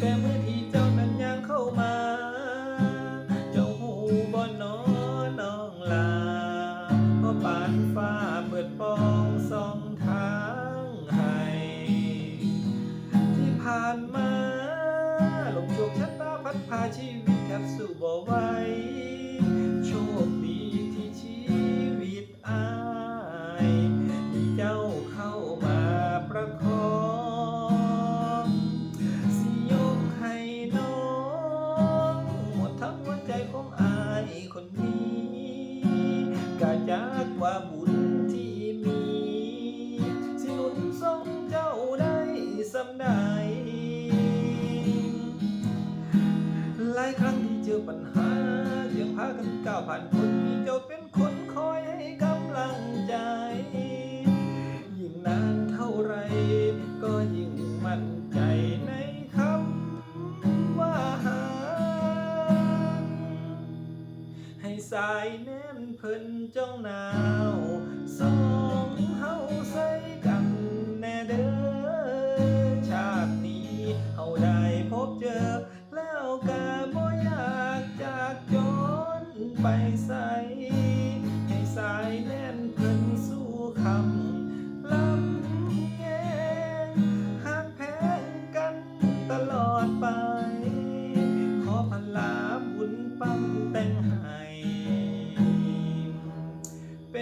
แกะจากว่าบุญที่มี สิหนุนทรงเจ้าได้สำใดหลายครั้งที่เจอปัญหายังพากันก้าวผ่านพ้นมีเจ้าเป็น สายแน่นเพิ่นจ้องหนาวสองเฮาใส่กันแน่เด้อชาตินี้เฮาได้พบเจอ แล้วกะบ่อยากจากจนไปใส่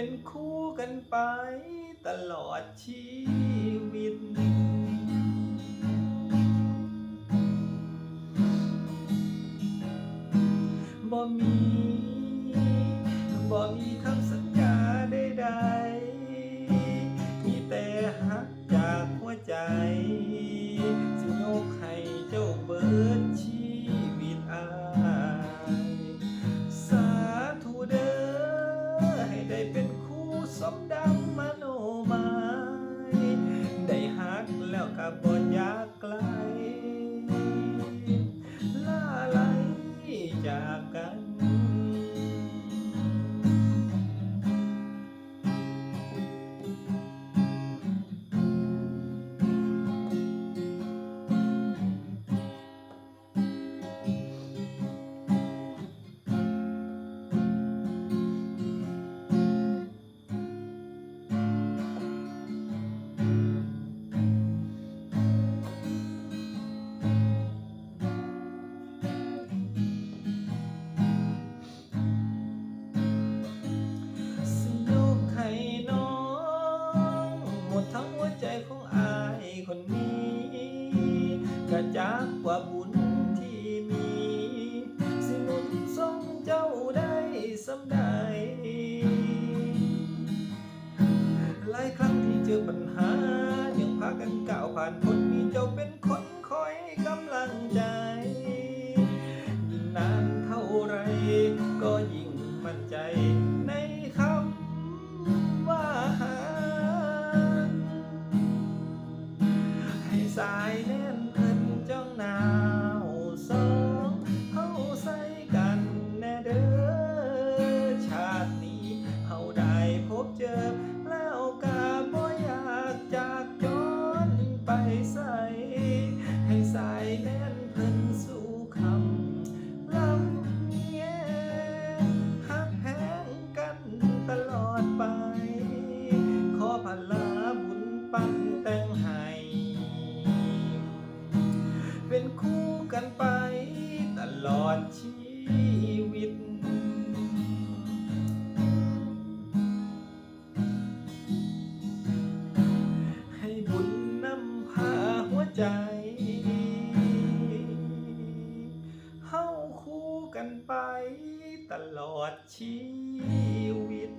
เป็นคู่กันไปตลอดชีวิต บ่มี บ่มีคำสัญญาใดๆ มีแต่หักจากหัวใจ สิยกให้เจ้าเบิด กแหายังพากันก้าวผ่านพ้นมีเจ้าเป็นคนคอยกำลังใจ ยิ่งนานเท่าไร ก็ยิ่งมั่นใจในคำว่าหาให้สายแน่น แน่นเพิ่นสู่คำลำเนียงหักแพงกันตลอดไป ขอพลาบุญปั้นแต่งให้เป็นคู่กันไปตลอดชีวิต ตลอดชีวิต